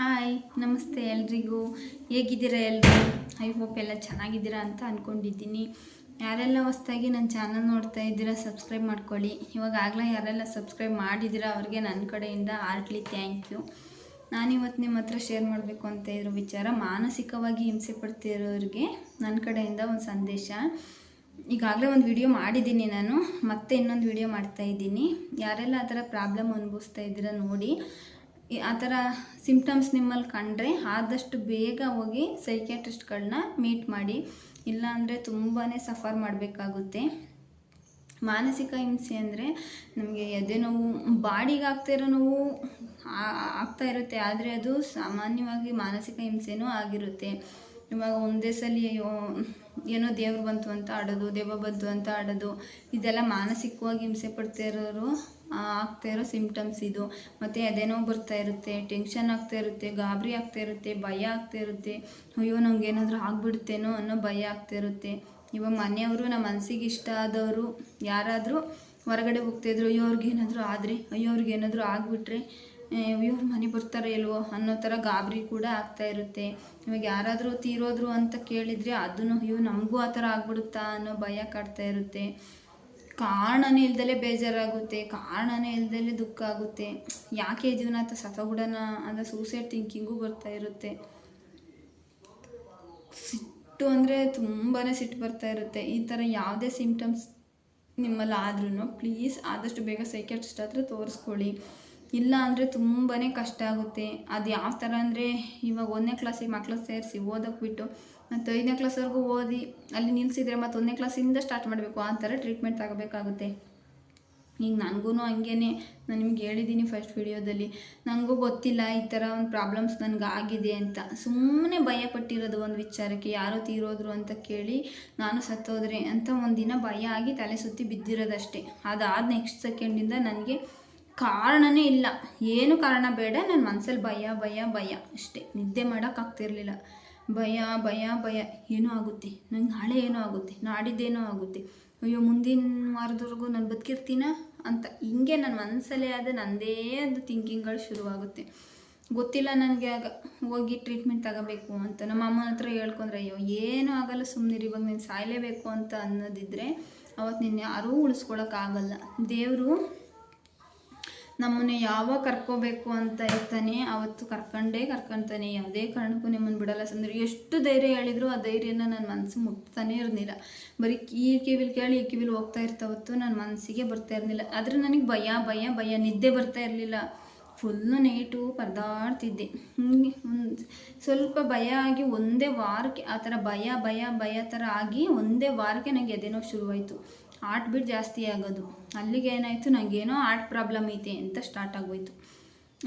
Hi ನಮಸ್ತೆ ಎಲ್ರಿಗೂ. ಹೇಗಿದ್ದೀರಾ ಎಲ್ಲರೂ ಐ ಹೋಪ್ ಎಲ್ಲ ಚೆನ್ನಾಗಿದ್ದೀರಾ ಅಂತ ಅಂದ್ಕೊಂಡಿದ್ದೀನಿ ಯಾರೆಲ್ಲ ಹೊಸ್ದಾಗಿ ನನ್ನ ಚಾನಲ್ ನೋಡ್ತಾ ಇದ್ದೀರಾ ಸಬ್ಸ್ಕ್ರೈಬ್ ಮಾಡ್ಕೊಳ್ಳಿ. ಇವಾಗ ಆಗಲೇ ಯಾರೆಲ್ಲ ಸಬ್ಸ್ಕ್ರೈಬ್ ಮಾಡಿದ್ದೀರಾ, ಅವ್ರಿಗೆ ನನ್ನ ಕಡೆಯಿಂದ ಹಾರ್ಟ್ಲಿ ಥ್ಯಾಂಕ್ ಯು ನಾನಿವತ್ತು ನಿಮ್ಮ ಹತ್ರ ಶೇರ್ ಮಾಡಬೇಕು ಅಂತ ಇರೋ ವಿಚಾರ, ಮಾನಸಿಕವಾಗಿ ಹಿಂಸೆ ಪಡ್ತಿರೋರಿಗೆ ನನ್ನ ಕಡೆಯಿಂದ ಒಂದು ಸಂದೇಶ. ಈಗಾಗಲೇ ಒಂದು ವಿಡಿಯೋ ಮಾಡಿದ್ದೀನಿ ನಾನು, ಮತ್ತೆ ಇನ್ನೊಂದು ವಿಡಿಯೋ ಮಾಡ್ತಾ ಇದ್ದೀನಿ. ಯಾರೆಲ್ಲ ಆ ಥರ ಪ್ರಾಬ್ಲಮ್ ಅನುಭವಿಸ್ತಾ ಇದ್ದೀರಾ ನೋಡಿ. ಆ ಥರ ಸಿಂಪ್ಟಮ್ಸ್ ನಿಮ್ಮಲ್ಲಿ ಕಂಡ್ರೆ ಆದಷ್ಟು ಬೇಗ ಹೋಗಿ ಸೈಕ್ಯಾಟ್ರಿಸ್ಟ್ಗಳನ್ನ ಮೀಟ್ ಮಾಡಿ, ಇಲ್ಲಾಂದರೆ ತುಂಬಾ ಸಫರ್ ಮಾಡಬೇಕಾಗುತ್ತೆ. ಮಾನಸಿಕ ಹಿಂಸೆ ಅಂದರೆ ನಮಗೆ ಎದೆ ನೋವು, ಬಾಡಿಗೆ ಆಗ್ತಾ ಇರೋ ನೋವು ಆಗ್ತಾ ಇರುತ್ತೆ. ಆದರೆ ಅದು ಸಾಮಾನ್ಯವಾಗಿ ಮಾನಸಿಕ ಹಿಂಸೆನೂ ಆಗಿರುತ್ತೆ. ಇವಾಗ ಒಂದೇ ಸಲ ಏನೋ ದೇವ್ರು ಬಂತು ಅಂತ ಆಡೋದು ದೆವ್ವ ಬಂತು ಅಂತ ಆಡೋದು, ಇದೆಲ್ಲ ಮಾನಸಿಕವಾಗಿ ಹಿಂಸೆ ಪಡ್ತಾ ಇರೋರು ಆಗ್ತಾ ಇರೋ ಸಿಮ್ಟಮ್ಸ್ ಇದು. ಮತ್ತು ಅದೇನೋ ಬರ್ತಾ ಇರುತ್ತೆ ಟೆನ್ಷನ್ ಆಗ್ತಾ ಇರುತ್ತೆ, ಗಾಬರಿ ಆಗ್ತಾ ಇರುತ್ತೆ, ಭಯ ಆಗ್ತಾ ಇರುತ್ತೆ. ಅಯ್ಯೋ, ನಂಗೆ ಏನಾದರೂ ಆಗ್ಬಿಡ್ತೇನೋ ಅನ್ನೋ ಭಯ ಆಗ್ತಾ ಇರುತ್ತೆ. ಇವಾಗ ಮನೆಯವರು ನಮ್ಮ ಮನಸ್ಸಿಗೆ ಇಷ್ಟ ಆದವರು ಯಾರಾದರೂ ಹೊರಗಡೆ ಹೋಗ್ತಾಯಿದ್ರು ಅಯ್ಯೋ ಅವ್ರಿಗೇನಾದರೂ ಆದರೆ, ಅಯ್ಯೋ ಅವ್ರಿಗೇನಾದರೂ ಆಗಿಬಿಟ್ರೆ ಅಯ್ಯೋ ಮನೆ ಬರ್ತಾರೆ ಇಲ್ವೋ ಅನ್ನೋ ಥರ ಗಾಬರಿ ಕೂಡ ಆಗ್ತಾ ಇರುತ್ತೆ. ಇವಾಗ ಯಾರಾದರೂ ತೀರೋದ್ರು ಅಂತ ಕೇಳಿದರೆ ಅದನ್ನು, ಅಯ್ಯೋ, ನಮಗೂ ಆ ಥರ ಆಗ್ಬಿಡುತ್ತಾ ಅನ್ನೋ ಭಯ ಕಾಡ್ತಾ ಇರುತ್ತೆ. ಕಾರಣನೇ ಇಲ್ದಲೇ ಬೇಜಾರಾಗುತ್ತೆ, ಕಾರಣನೇ ಇಲ್ದಲೇ ದುಃಖ ಆಗುತ್ತೆ. ಯಾಕೆ ಜೀವನ ಅಂತ ಸತಗುಡನ ಅಂತ ಸೂಸೈಡ್ ಥಿಂಕಿಂಗು ಬರ್ತಾ ಇರುತ್ತೆ. ಸಿಟ್ಟು ಅಂದರೆ ತುಂಬಾ ಸಿಟ್ಟು ಬರ್ತಾ ಇರುತ್ತೆ. ಈ ಥರ ಯಾವುದೇ ಸಿಂಪ್ಟಮ್ಸ್ ನಿಮ್ಮಲ್ಲಿ ಆದ್ರೂ ಪ್ಲೀಸ್ ಆದಷ್ಟು ಬೇಗ ಸೈಕ್ಯಾಟ್ರಿಸ್ಟ್ ಹತ್ರ ತೋರಿಸ್ಕೊಳ್ಳಿ. ಇಲ್ಲ ಅಂದರೆ ತುಂಬಾ ಕಷ್ಟ ಆಗುತ್ತೆ. ಅದು ಯಾವ ಥರ ಅಂದರೆ ಇವಾಗ ಒಂದನೇ ಕ್ಲಾಸಿಗೆ ಮಕ್ಕಳು ಸೇರಿಸಿ ಓದಕ್ಕೆ ಬಿಟ್ಟು ಮತ್ತು ಐದನೇ ಕ್ಲಾಸ್ವರೆಗೂ ಓದಿ ಅಲ್ಲಿ ನಿಲ್ಲಿಸಿದ್ರೆ ಮತ್ತು ಒಂದನೇ ಕ್ಲಾಸಿಂದ ಸ್ಟಾರ್ಟ್ ಮಾಡಬೇಕು, ಆ ಥರ ಟ್ರೀಟ್ಮೆಂಟ್ ತಗೋಬೇಕಾಗುತ್ತೆ. ಈಗ ನನಗೂ ಹಂಗೇ ನಾನು ನಿಮ್ಗೆ ಹೇಳಿದ್ದೀನಿ ಫಸ್ಟ್ ವಿಡಿಯೋದಲ್ಲಿ ನನಗೂ ಗೊತ್ತಿಲ್ಲ ಈ ಥರ ಒಂದು ಪ್ರಾಬ್ಲಮ್ಸ್ ನನಗೆ ಆಗಿದೆ ಅಂತ. ಸುಮ್ಮನೆ ಭಯ ಪಟ್ಟಿರೋದು ಒಂದು ವಿಚಾರಕ್ಕೆ, ಯಾರೋ ತೀರೋದ್ರು ಅಂತ ಕೇಳಿ ನಾನು ಸತ್ತೋದ್ರೆ ಅಂತ ಒಂದಿನ ಭಯ ಆಗಿ ತಲೆ ಸುತ್ತಿ ಬಿದ್ದಿರೋದಷ್ಟೇ. ಅದಾದ ನೆಕ್ಸ್ಟ್ ಸೆಕೆಂಡಿಂದ ನನಗೆ ಕಾರಣನೇ ಇಲ್ಲ. ಏನು ಕಾರಣ ಬೇಡ ನನ್ನ ಮನಸ್ಸಲ್ಲಿ ಭಯ ಭಯ ಭಯ ಅಷ್ಟೇ. ನಿದ್ದೆ ಮಾಡೋಕ್ಕಾಗ್ತಿರ್ಲಿಲ್ಲ ಭಯ ಭಯ ಭಯ. ಏನೋ ಆಗುತ್ತೆ. ನಂಗೆ ನಾಳೆ ಏನೋ ಆಗುತ್ತೆ. ನಾಡಿದ್ದೇನೋ ಆಗುತ್ತೆ. ಅಯ್ಯೋ, ಮುಂದಿನ ವಾರದವರೆಗೂ ನಾನು ಬದುಕಿರ್ತೀನ ಅಂತ ಹಿಂಗೆ ನನ್ನ ಮನಸ್ಸಲ್ಲೇ ಆದ ನನ್ನದೇ ಒಂದು ಥಿಂಕಿಂಗ್ಗಳು ಶುರುವಾಗುತ್ತೆ. ಗೊತ್ತಿಲ್ಲ ನನಗೆ ಆಗ. ಹೋಗಿ ಟ್ರೀಟ್ಮೆಂಟ್ ತಗೋಬೇಕು ಅಂತ. ನಮ್ಮ ಅಮ್ಮನ ಹತ್ರ ಹೇಳ್ಕೊಂಡ್ರೆ, ಅಯ್ಯೋ, ಏನೂ ಆಗಲ್ಲ ಸುಮ್ಮನೆ ಇವಾಗ ನೀನು ಸಾಯಲೇಬೇಕು ಅಂತ ಅನ್ನೋದಿದ್ರೆ ಅವತ್ತು ನಿನ್ನ ಯಾರೂ ಉಳಿಸ್ಕೊಳಕ್ಕಾಗಲ್ಲ ದೇವರು ನಮ್ಮನ್ನ ಯಾವಾಗ ಕರ್ಕೋಬೇಕು ಅಂತ ಇರ್ತಾನೆ, ಅವತ್ತು ಕರ್ಕೊಂಡೇ ಕರ್ಕೊಂತಾನೆ, ಯಾವುದೇ ಕಾರಣಕ್ಕೂ ನಿಮ್ಮನ್ನು ಬಿಡಲ್ಲ ಅಂದ್ರೆ ಎಷ್ಟು ಧೈರ್ಯ ಹೇಳಿದ್ರು ಆ ಧೈರ್ಯನ ನನ್ನ ಮನಸ್ಸು ಮುಟ್ತಾನೆ ಇರಲಿಲ್ಲ. ಬರೀ ಈ ಕಿವಿಲ್ ಕೇಳಿ ಈ ಕಿವಿಲ್ ಹೋಗ್ತಾ ಇರ್ತಾವತ್ತು ನನ್ನ ಮನಸ್ಸಿಗೆ ಬರ್ತಾ ಇರಲಿಲ್ಲ. ಆದರೆ ನನಗೆ ಭಯ ಭಯ ಭಯ, ನಿದ್ದೆ ಬರ್ತಾ ಇರಲಿಲ್ಲ. ಫುಲ್ಲು ನೈಟು ಪರದಾಡ್ತಿದ್ದೆ. ಹಿಂಗೆ ಒಂದು ಸ್ವಲ್ಪ ಭಯ ಆಗಿ ಒಂದೇ ವಾರಕ್ಕೆ, ಆ ಥರ ಭಯ ಭಯ ಭಯ ಥರ ಆಗಿ ಒಂದೇ ವಾರಕ್ಕೆ ನನಗೆ ಎದೆನೋ ಶುರುವಾಯಿತು. ಹಾರ್ಟ್ ಬೀಟ್ ಜಾಸ್ತಿ ಆಗೋದು. ಅಲ್ಲಿಗೆ ಏನಾಯಿತು? ನನಗೇನೋ ಹಾರ್ಟ್ ಪ್ರಾಬ್ಲಮ್ ಐತೆ ಅಂತ ಸ್ಟಾರ್ಟ್ ಆಗೋಯ್ತು.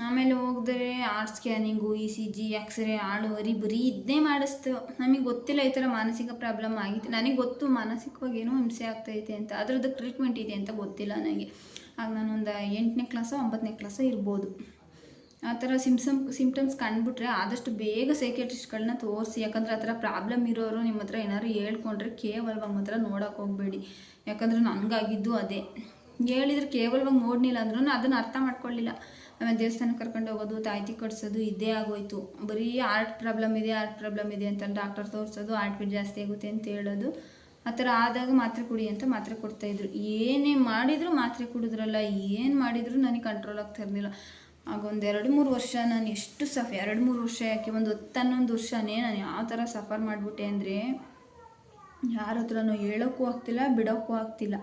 ಆಮೇಲೆ ಹೋಗಿದ್ರೆ heart scanning E C G X ray ಆಳು ಅರಿ ಬರೀ ಇದನ್ನೇ ಮಾಡಿಸ್ತು. ನಮಗೆ ಗೊತ್ತಿಲ್ಲ ಈ ಥರ ಮಾನಸಿಕ ಪ್ರಾಬ್ಲಮ್ ಆಗಿತ್ತು. ನನಗೆ ಗೊತ್ತು ಮಾನಸಿಕವಾಗಿ ಏನೋ ಹಿಂಸೆ ಆಗ್ತೈತೆ ಅಂತ. ಅದರದ್ದು ಟ್ರೀಟ್ಮೆಂಟ್ ಇದೆ ಅಂತ ಗೊತ್ತಿಲ್ಲ ನನಗೆ. ಆಗ ನಾನೊಂದು ಎಂಟನೇ ಕ್ಲಾಸೋ ಒಂಬತ್ತನೇ ಕ್ಲಾಸೋ ಇರ್ಬೋದು. ಆ ಥರ ಸಿಮ್ಸಮ್ ಸಿಮ್ಟಮ್ಸ್ ಕಂಡುಬಿಟ್ರೆ ಆದಷ್ಟು ಬೇಗ ಸೈಕ್ಯಾಟ್ರಿಸ್ಟ್ಗಳನ್ನ ತೋರಿಸಿ, ಯಾಕಂದರೆ ಆ ಥರ ಪ್ರಾಬ್ಲಮ್ ಇರೋರು ನಿಮ್ಮ ಹತ್ರ ಏನಾದ್ರು ಹೇಳ್ಕೊಂಡ್ರೆ ಕೇವಲವಾಗಿ ಮಾತ್ರ ನೋಡೋಕೆ ಹೋಗಬೇಡಿ. ಯಾಕಂದ್ರೆ ನನಗಾಗಿದ್ದು ಅದೇ. ಹೇಳಿದ್ರೆ ಕೇವಲವಾಗಿ ನೋಡಲಿಲ್ಲ ಅಂದ್ರೂ ಅದನ್ನು ಅರ್ಥ ಮಾಡ್ಕೊಳ್ಳಿಲ್ಲ. ಆಮೇಲೆ ದೇವಸ್ಥಾನಕ್ಕೆ ಕರ್ಕೊಂಡು ಹೋಗೋದು ತಾಯ್ತಿ ಕಟ್ಸೋದು ಇದೇ ಆಗೋಯ್ತು. ಬರೀ ಹಾರ್ಟ್ ಪ್ರಾಬ್ಲಮ್ ಇದೆ ಹಾರ್ಟ್ ಪ್ರಾಬ್ಲಮ್ ಇದೆ ಅಂತ ಡಾಕ್ಟರ್ ತೋರಿಸೋದು ಹಾರ್ಟ್ ಬೀಟ್ ಜಾಸ್ತಿ ಆಗುತ್ತೆ ಅಂತ ಹೇಳೋದು. ಆ ಥರ ಆದಾಗ ಮಾತ್ರೆ ಕುಡಿ ಅಂತ ಮಾತ್ರೆ ಕೊಡ್ತಾಯಿದ್ರು ಏನೇ ಮಾಡಿದರೂ ಮಾತ್ರೆ ಕುಡಿದ್ರಲ್ಲ, ಏನು ಮಾಡಿದರೂ ನನಗೆ ಕಂಟ್ರೋಲ್ ಆಗ್ತಾ ಇರಲಿಲ್ಲ. ಆಗ ಒಂದು ಎರಡು ಮೂರು ವರ್ಷ ನಾನು ಎಷ್ಟು ಸಫ್, ಎರಡು ಮೂರು ವರ್ಷ ಯಾಕೆ ಒಂದು ಹತ್ತು ಹನ್ನೊಂದು ವರ್ಷನೇ ನಾನು ಯಾವ ಥರ ಸಫರ್ ಮಾಡಿಬಿಟ್ಟೆ ಅಂದರೆ ಯಾರ ಹತ್ರನೂ ಹೇಳೋಕ್ಕೂ ಆಗ್ತಿಲ್ಲ, ಬಿಡೋಕ್ಕೂ ಆಗ್ತಿಲ್ಲ.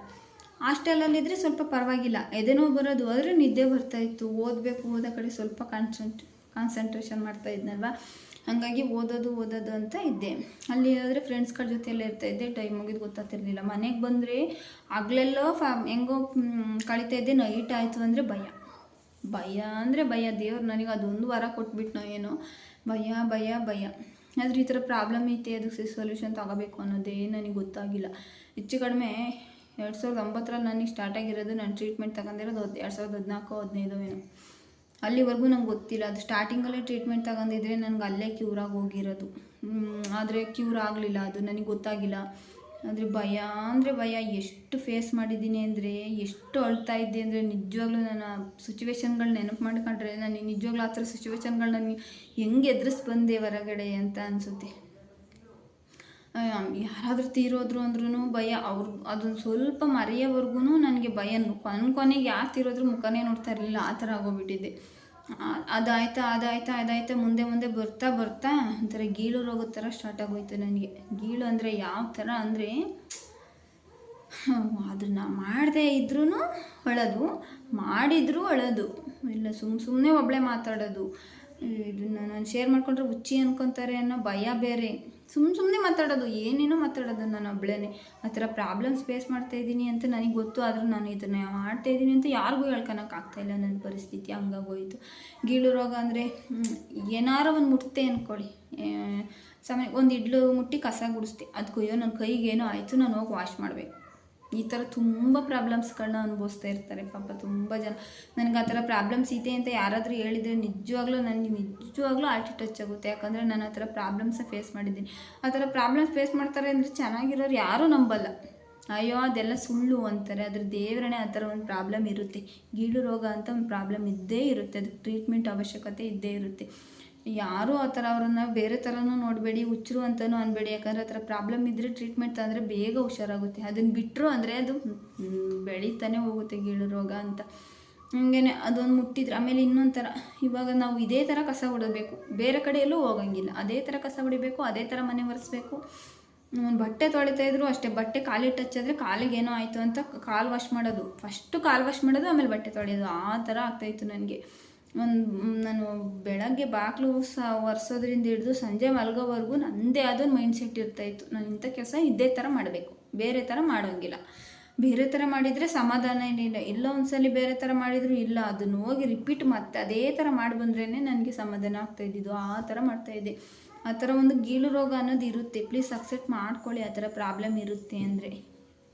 ಹಾಸ್ಟೆಲಲ್ಲಿದ್ದರೆ ಸ್ವಲ್ಪ ಪರವಾಗಿಲ್ಲ. ಎದೆನೋ ಬರೋದು ಆದರೆ ನಿದ್ದೆ ಬರ್ತಾ ಇತ್ತು. ಓದಬೇಕು, ಓದೋ ಕಡೆ ಸ್ವಲ್ಪ ಕಾನ್ಸಂಟ್ ಕಾನ್ಸಂಟ್ರೇಷನ್ ಮಾಡ್ತಾ ಇದ್ನಲ್ವ? ಹಾಗಾಗಿ ಓದೋದು ಓದೋದು ಅಂತ ಇದ್ದೆ. ಅಲ್ಲಿ ಆದರೆ ಫ್ರೆಂಡ್ಸ್ಗಳ ಇರ್ತಾ ಇದ್ದೆ. ಟೈಮ್ ಮುಗಿದು ಗೊತ್ತಾಗ್ತಿರ್ಲಿಲ್ಲ. ಮನೆಗೆ ಬಂದರೆ ಆಗಲೆಲ್ಲೋ ಫಾ, ಹೆಂಗೋ ಕಳೀತಾ ಇದ್ದೆ. ನೈಟ್ ಆಯಿತು ಅಂದರೆ ಭಯ. ಭಯ ಅಂದರೆ ಭಯ, ದೇವ್ರು ನನಗೆ ಅದೊಂದು ವಾರ ಕೊಟ್ಬಿಟ್ನೋ ಏನೋ. ಭಯ ಭಯ ಭಯ. ಆದರೆ ಈ ಥರ ಪ್ರಾಬ್ಲಮ್ ಐತೆ ಅದಕ್ಕೆ ಸೊಲ್ಯೂಷನ್ ತಗೋಬೇಕು ಅನ್ನೋದೇ ನನಗೆ ಗೊತ್ತಾಗಿಲ್ಲ. ಹೆಚ್ಚು ಕಡಿಮೆ ಎರಡು ಸಾವಿರದ ಒಂಬತ್ತರಲ್ಲಿ ನನಗೆ ಸ್ಟಾರ್ಟ್ ಆಗಿರೋದು ನಾನು ಟ್ರೀಟ್ಮೆಂಟ್ ತಗೊಂಡಿರೋದು ಹದ್, ಎರಡು ಸಾವಿರದ ಹದಿನಾಲ್ಕು, ಹದಿನೈದು ಏನೋ. ಅಲ್ಲಿವರೆಗೂ ನಂಗೆ ಗೊತ್ತಿಲ್ಲ. ಅದು ಸ್ಟಾರ್ಟಿಂಗಲ್ಲೇ ಟ್ರೀಟ್ಮೆಂಟ್ ತಗೊಂಡಿದ್ರೆ ನನಗೆ ಅಲ್ಲೇ ಕ್ಯೂರಾಗಿ ಹೋಗಿರೋದು. ಆದರೆ ಕ್ಯೂರ್ ಆಗಲಿಲ್ಲ, ಅದು ನನಗೆ ಗೊತ್ತಾಗಿಲ್ಲ. ಆದರೆ ಭಯ, ಅಂದರೆ ಭಯ. ಎಷ್ಟು ಫೇಸ್ ಮಾಡಿದ್ದೀನಿ ಅಂದರೆ, ಎಷ್ಟು ಅಳ್ತಾ ಇದ್ದೆ ಅಂದರೆ ನಿಜವಾಗ್ಲೂ ನಾನು ಆ ಸಿಚುವೇಶನ್ಗಳು ನೆನಪು ಮಾಡ್ಕೊಂಡ್ರೆ, ನಾನು ನಿಜವಾಗ್ಲೂ ಆ ಥರ ಸಿಚುವೇಶನ್ಗಳು ನಾನು ಹೆಂಗೆ ಎದುರಿಸ್ ಬಂದೆ ಹೊರಗಡೆ ಅಂತ ಅನಿಸುತ್ತೆ. ಯಾರಾದರೂ ತೀರೋದ್ರು ಅಂದ್ರೂ ಭಯ. ಅವ್ರು, ಅದೊಂದು ಸ್ವಲ್ಪ ಮರೆಯೋವರೆಗೂ ನನಗೆ ಭಯ. ಕೊನೆ ಕೊನೆಗೆ ಯಾರು ತೀರೋದ್ರು ಮುಖನೇ ನೋಡ್ತಾ ಇರಲಿಲ್ಲ. ಆ ಥರ ಆಗೋಗ್ಬಿಟ್ಟಿದ್ದೆ ಅದಾಯ್ತಾ ಅದಾಯ್ತಾ ಅದಾಯ್ತಾ, ಮುಂದೆ ಮುಂದೆ ಬರ್ತಾ ಬರ್ತಾ ಒಂಥರ ಗೀಳು ರೋಗದ ಥರ ಸ್ಟಾರ್ಟ್ ಆಗೋಯ್ತು ನನಗೆ ಗೀಳು ಅಂದರೆ ಯಾವ ಥರ ಅಂದರೆ ಅದನ್ನು ಮಾಡದೇ ಇದ್ರೂ ಅಳೋದು, ಮಾಡಿದರೂ ಅಳೋದು. ಇಲ್ಲ ಸುಮ್ಮ ಸುಮ್ಮನೆ ಒಬ್ಬಳೇ ಮಾತಾಡೋದು. ಇದನ್ನು ನಾನು ಶೇರ್ ಮಾಡ್ಕೊಂಡ್ರೆ ಹುಚ್ಚಿ ಅನ್ಕೊತಾರೆ ಅನ್ನೋ ಭಯ ಬೇರೆ. ಸುಮ್ಮ ಸುಮ್ಮನೆ ಮಾತಾಡೋದು, ಏನೇನೋ ಮಾತಾಡೋದು ನಾನು ಒಬ್ಬಳೇ ಆ ಥರ ಪ್ರಾಬ್ಲಮ್ಸ್ ಫೇಸ್ ಮಾಡ್ತಾ ಇದ್ದೀನಿ ಅಂತ ನನಗೆ ಗೊತ್ತು, ಆದರೂ ನಾನು ಇದನ್ನು ಮಾಡ್ತಾ ಇದ್ದೀನಿ ಅಂತ ಯಾರಿಗೂ ಇಲ್ಲ ನನ್ನ ಪರಿಸ್ಥಿತಿ, ಹಂಗಾಗೋಯಿತು. ಗೀಳು ರೋಗ ಅಂದರೆ ಏನಾರೋ ಒಂದು ಮುಟ್ತೆ ಅಂದ್ಕೊಳ್ಳಿ ಸಮಯ, ಒಂದು ಇಡ್ಲು ಮುಟ್ಟಿ ಕಸ ಗುಡಿಸ್ತೆ. ಅದಕ್ಕೂ ಅಯ್ಯೋ ನನ್ನ ಕೈಗೇನೋ ಆಯಿತು, ನಾನು ಹೋಗಿ ವಾಶ್ ಮಾಡಬೇಕು. ಈ ಥರ ತುಂಬ ಪ್ರಾಬ್ಲಮ್ಸ್ಗಳನ್ನ ಅನುಭವಿಸ್ತಾ ಇರ್ತಾರೆ ಪಾಪ ತುಂಬ ಜನ. ನನಗೆ ಆ ಥರ ಪ್ರಾಬ್ಲಮ್ಸ್ ಇದೆ ಅಂತ ಯಾರಾದರೂ ಹೇಳಿದರೆ ನಿಜವಾಗ್ಲೂ ನನಗೆ ನಿಜವಾಗ್ಲೂ ಆರ್ಟಿ ಟಚ್ ಆಗುತ್ತೆ. ಯಾಕಂದರೆ ನಾನು ಆ ಥರ ಪ್ರಾಬ್ಲಮ್ಸ ಫೇಸ್ ಮಾಡಿದ್ದೀನಿ. ಆ ಥರ ಪ್ರಾಬ್ಲಮ್ಸ್ ಫೇಸ್ ಮಾಡ್ತಾರೆ ಅಂದರೆ ಚೆನ್ನಾಗಿರೋರು ಯಾರೂ ನಂಬಲ್ಲ. ಅಯ್ಯೋ, ಅದೆಲ್ಲ ಸುಳ್ಳು ಅಂತಾರೆ. ಅದ್ರ ದೇವರೇ ಆ ಥರ ಒಂದು ಪ್ರಾಬ್ಲಮ್ ಇರುತ್ತೆ. ಗೀಳು ರೋಗ ಅಂತ ಒಂದು ಪ್ರಾಬ್ಲಮ್ ಇದ್ದೇ ಇರುತ್ತೆ. ಅದಕ್ಕೆ ಟ್ರೀಟ್ಮೆಂಟ್ ಅವಶ್ಯಕತೆ ಇದ್ದೇ ಇರುತ್ತೆ. ಯಾರೂ ಆ ಥರ ಅವ್ರನ್ನ ಬೇರೆ ಥರನೂ ನೋಡಬೇಡಿ, ಹುಚ್ಚರು ಅಂತಲೂ ಅನ್ಬೇಡಿ. ಯಾಕಂದರೆ ಆ ಥರ ಪ್ರಾಬ್ಲಮ್ ಇದ್ದರೆ ಟ್ರೀಟ್ಮೆಂಟ್ ತಂದರೆ ಬೇಗ ಹುಷಾರಾಗುತ್ತೆ. ಅದನ್ನು ಬಿಟ್ಟರು ಅಂದರೆ ಅದು ಬೆಳೀತಾನೆ ಹೋಗುತ್ತೆ ಗೀಳು ರೋಗ ಅಂತ. ಹಂಗೇನೆ ಅದೊಂದು ಮುಟ್ಟಿದ್ರೆ, ಆಮೇಲೆ ಇನ್ನೊಂದು ಥರ ಇವಾಗ ನಾವು ಇದೇ ಥರ ಕಸ ಹೊಡಬೇಕು. ಬೇರೆ ಕಡೆ ಎಲ್ಲೂ ಹೋಗಂಗಿಲ್ಲ. ಅದೇ ಥರ ಕಸ ಹೊಡಿಬೇಕು, ಅದೇ ಥರ ಮನೆ ಒರೆಸ್ಬೇಕು. ಒಂದು ಬಟ್ಟೆ ತೊಳಿತಾ ಇದ್ರು ಅಷ್ಟೇ. ಬಟ್ಟೆ ಕಾಲಿಗೆ ಟಚ್ ಆದರೆ ಕಾಲಿಗೆ ಏನೋ ಆಯಿತು ಅಂತ ಕಾಲು ವಾಶ್ ಮಾಡೋದು. ಫಸ್ಟು ಕಾಲು ವಾಶ್ ಮಾಡೋದು, ಆಮೇಲೆ ಬಟ್ಟೆ ತೊಳೆಯೋದು. ಆ ಥರ ಆಗ್ತಾಯಿತ್ತು ನನಗೆ. ಒಂದು, ನಾನು ಬೆಳಗ್ಗೆ ಬಾಗಿಲು ಸ ಒರೆಸೋದ್ರಿಂದ ಹಿಡಿದು ಸಂಜೆ ಮಲಗೋವರೆಗೂ ನನ್ನದೇ ಆದ ಮೈಂಡ್ ಸೆಟ್ ಇರ್ತಾಯಿತ್ತು ನಾನು ಇಂಥ ಕೆಲಸ ಇದೇ ಥರ ಮಾಡಬೇಕು. ಬೇರೆ ಥರ ಮಾಡೋಂಗಿಲ್ಲ. ಬೇರೆ ಥರ ಮಾಡಿದರೆ ಸಮಾಧಾನ ಏನಿಲ್ಲ ಇಲ್ಲ. ಒಂದ್ಸಲಿ ಬೇರೆ ಥರ ಮಾಡಿದ್ರು ಇಲ್ಲ. ಅದನ್ನು ಹೋಗಿ ರಿಪೀಟ್ ಮತ್ತೆ ಅದೇ ಥರ ಮಾಡಿ ಬಂದ್ರೇ ನನಗೆ ಸಮಾಧಾನ ಆಗ್ತಾ ಇದ್ದಿದ್ದು. ಆ ಥರ ಮಾಡ್ತಾಯಿದ್ದೆ ಆ ಥರ ಒಂದು ಗೀಳು ರೋಗ ಅನ್ನೋದು ಇರುತ್ತೆ. ಪ್ಲೀಸ್ ಅಕ್ಸೆಪ್ಟ್ ಮಾಡ್ಕೊಳ್ಳಿ. ಆ ಥರ ಪ್ರಾಬ್ಲಮ್ ಇರುತ್ತೆ ಅಂದರೆ.